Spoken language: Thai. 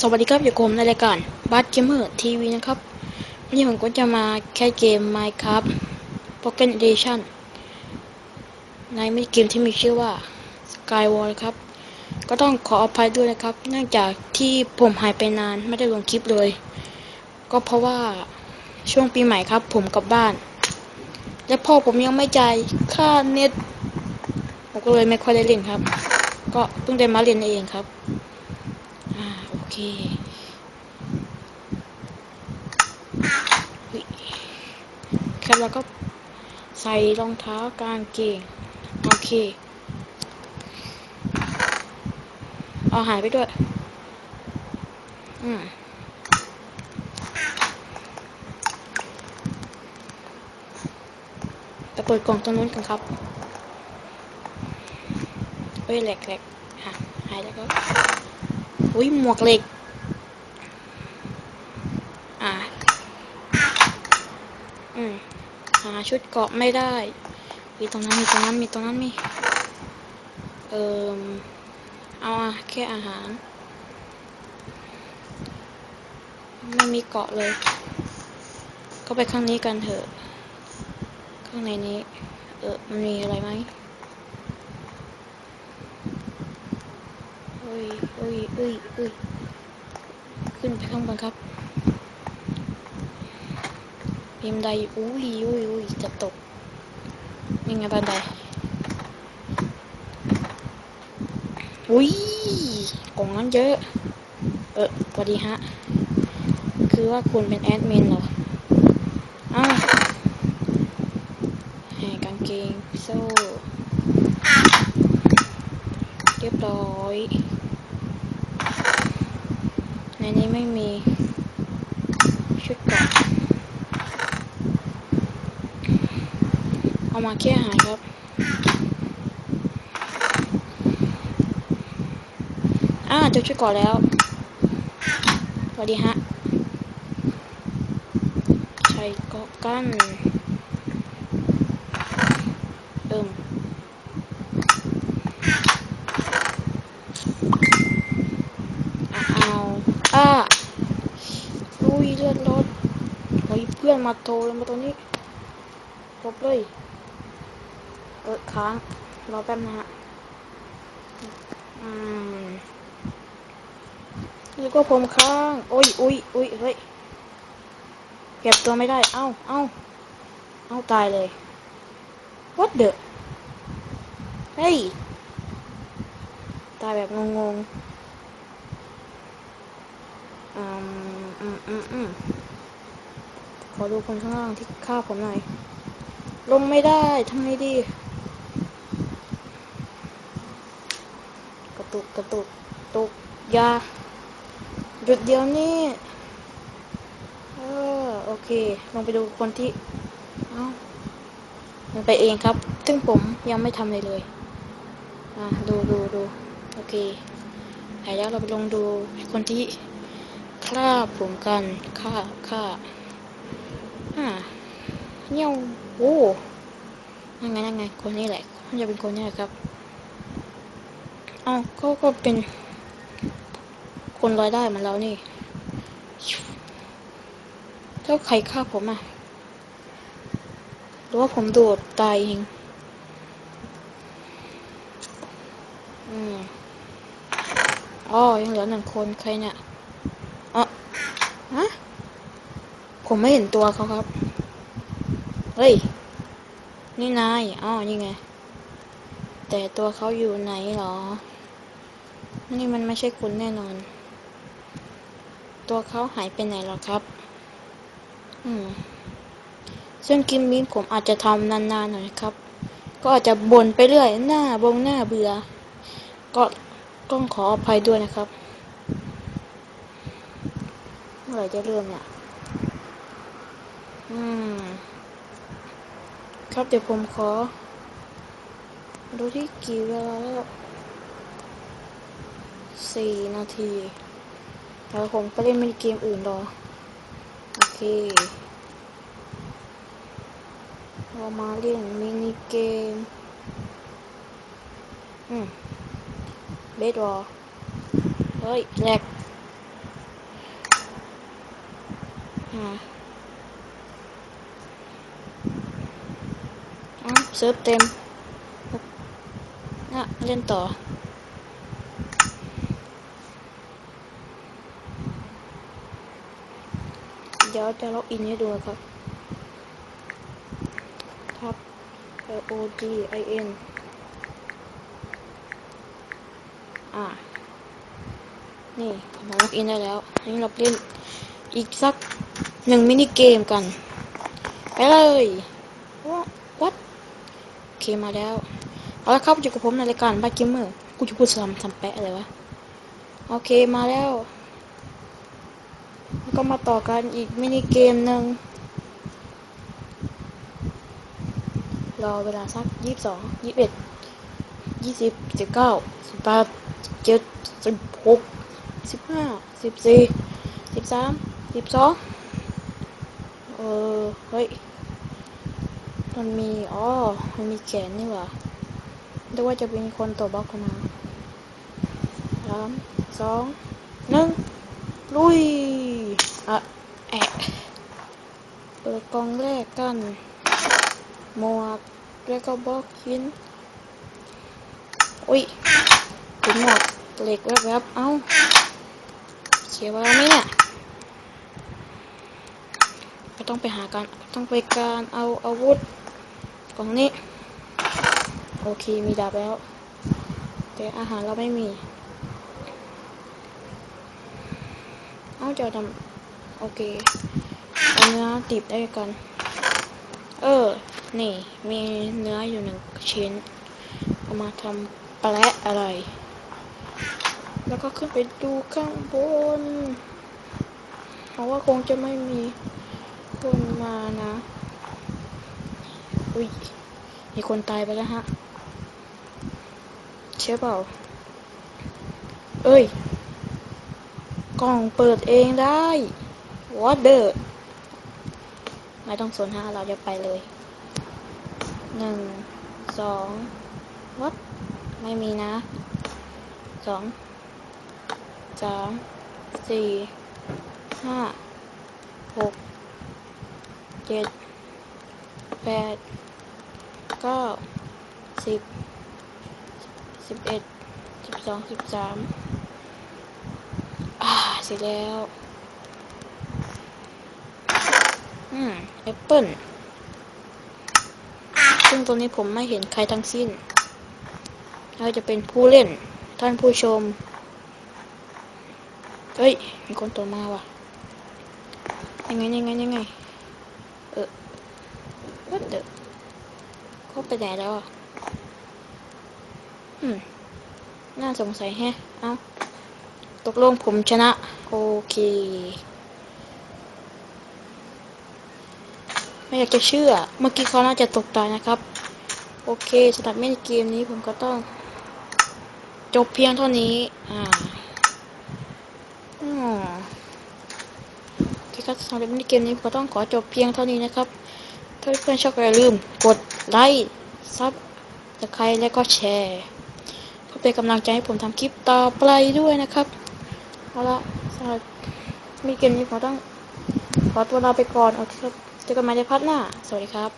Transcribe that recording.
สวัสดีครับอยู่กับผมในรายการบัสเกมเมอร์ทีวีนะครับวันนี้ผมก็จะมาแค่เกม Minecraft Pocket Edition ในมินิเกมที่มีชื่อว่า Skywall ครับ ก็ต้องขออภัยด้วยนะครับ เนื่องจากที่ผมหายไปนานไม่ได้ลงคลิปเลย ก็เพราะว่าช่วงปีใหม่ครับ ผมกลับบ้าน และพ่อผมยังไม่จ่ายค่าเน็ตผมก็เลยไม่ค่อยได้เล่นครับ ก็เพิ่งได้มาเล่นเองครับ เคอุ๊ยครับแล้วก็ใส่รองเท้ากางเกง โอเค เอาหายไปด้วย อืมไปเปิดกล่องตรงนู้นกันครับเฮ้ยแหลกแหลกอะหายแล้วก็ อุ้ยหมวกเหล็ก อ่าอืมหาชุดเกาะไม่ได้ มีตรงนั้นมีตรงนั้นมีตรงนั้นมี เอ่อเอาอะแค่อาหาร ไม่มีเกาะเลย ก็ไปข้างนี้กันเถอะ ข้างในนี้ เออมันมีอะไรไหมอุ้ อุ้ยอุ้ยอุ้ยขึ้นไปข้างบนครับพิมพ์ใดอุ้ยอุ้ยอุ้ยจะตกยังไงบันไดอุ้ยกล่องนั้นเยอะ เออสวัสดีฮะ คือว่าคุณเป็นแอดมินเหรออ้าวแหกางเกงโซ่ เรียบร้อย ในนี้ไม่มีชุดเกราะเอามาแค่หารครับอ่าเจอชุดเกราะแล้วสวัสดีฮะใช้เกราะกันเอิ่ม อ้าวอ้าลุยเลือดรถเฮ้ยเพื่อ นมาโทรมาตัวนี้จบเลยเออค้างรอแป๊บนะฮะอืมนี่ก็ผมค้างโอ้ยอุ้ยอุ้ยเฮ้ยเก็บตัวไม่ได้ เอ้าเอ้าเอ้าตายเลย what the เฮ้ยตายแบบงงๆอืมอืมอืมอืม ขอดูคนข้างล่างที่ฆ่าผมหน่อย ลงไม่ได้ทำไงดี กระตุกกระตุกตุกยาหยุดเดี๋ยวนี้เออโอเค ลงไปดูคนที่ เอ้าลงไปเองครับ ซึ่งผมยังไม่ทำอะไรเลย อะ ดูดูดูโอเคหายแล้วเราไปลงดูคนที่ฆ่าผมกันฆ่าฆ่า เงี้ยวโอ้ยังไงยังไงคนนี้แหละน่าจะเป็นคนนี้แหละครับเอ้าก็ก็เป็น คนรายได้มาแล้วนี่แล้วใครฆ่าผมอะหรือว่าผมโดดตายเองอืมอ๋อยังเหลือหนึ่งคนใครเนี่ยอ๋อ ผมไม่เห็นตัวเขาครับ เฮ้ย นี่นายอ๋อนี่ไง แต่ตัวเขาอยู่ไหนหรอ นี่มันไม่ใช่คุณแน่นอน ตัวเขาหายไปไหนหรอครับ อืม ซึ่งกิมมินผมอาจจะทำนานๆหน่อยครับ ก็อาจจะบ่นไปเรื่อย หน้าบงหน้าเบื่อ ก็ต้องขออภัยด้วยนะครับ เมื่อไรจะเริ่มเนี่ย อืม ครับเดี๋ยวผมขอ ดูที่กี่เวลาแล้วสี่นาทีแล้วผมไปเล่นมินิเกมอื่นรอ โอเค เรามาเล่นมินิเกม อืมเบสบอลเฮ้ยแหลกอ่าอ้าว เซิร์ฟเต็มนะเล่นต่อ เดี๋ยวจะล็อกอินให้ดูนะครับทับ L O G I N อ่า นี่ผมล็อกอินได้แล้ว นี่เราเล่นอีกสักหนึ่งมินิเกมกัน ไปเลยว้า เคมาแล้ว เอาละครับอยู่กับผมในรายการบ้าเกมเมอร์กูจะพูดซ้ำทำแปะเลยวะ โอเคมาแล้วก็มาต่อกันอีกมินิเกมหนึ่งรอเวลาสักยี่สิบสองยี่สิบเอ็ดยี่สิบสิบเก้าสิบแปดสิบเจ็ดสิบหกสิบห้าสิบสี่สิบสามสิบสองเออเฮ้ย มันมี อ๋อ มันมีแขนนี่หว่าดูว่าจะเป็นคนตัวบล็อกเข้ามาสามสองหนึ่งลุย อะ แอะเปิดกองแรกกัน หมวก แล้วก็บล็อกหินอุ้ยถึงหมวกเหล็กแวบๆเอ้าเขียวอะไรไหมเนี่ย ต้องไปหาการต้องไปการเอาอาวุธกล่องนี้ โอเคมีดาบแล้ว แต่อาหารเราไม่มี เอาจะทำโอเคเอาเนื้อติบได้กัน เออ นี่มีเนื้ออยู่หนึ่งชิ้นเอามาทำปลาแระอะไร แล้วก็ขึ้นไปดูข้างบนเพราะว่าคงจะไม่มี คนมานะ อุ้ย มีคนตายไปแล้วฮะ เชื่อเปล่า เอ้ย กล่องเปิดเองได้ What the ไม่ต้องสนฮะเราจะไปเลยหนึ่งสอง What ไม่มีนะสองสามสี่ห้าหก เจ็ดแปดเก้าสิบสิบเอ็ดสิบสองสิบสามอ่าเสร็จแล้ว อืมแอปเปิ้ลซึ่งตรงนี้ผมไม่เห็นใครทั้งสิ้นเราจะเป็นผู้เล่นท่านผู้ชม เฮ้ย มีคนตัวมาว่ะ ยังไงยังไงยังไง เออ what the เขาไปไหนแล้วอะอืม น่าสงสัยแฮะ เอ้าตกลงผมชนะ โอเค ไม่อยากจะเชื่อ เมื่อกี้เขาน่าจะตกตายนะครับ โอเคสำหรับมินิเกมนี้ผมก็ต้อง จบเพียงเท่านี้ อ่าอืมโอ ครับสำหรับในเกมนี้ผมก็ต้องขอจบเพียงเท่านี้นะครับ ถ้าเพื่อนๆชอบอย่าลืม กดไลค์ซับสไครต์และก็แชร์เพื่อเป็นกำลังใจให้ผมทำคลิปต่อไปด้วยนะครับเอาละสำหรับมินิเกมนี้ผมต้องขอตัวลาไปก่อนเอาครับเจอกันใหม่ในพาร์ทหน้า สวัสดีครับ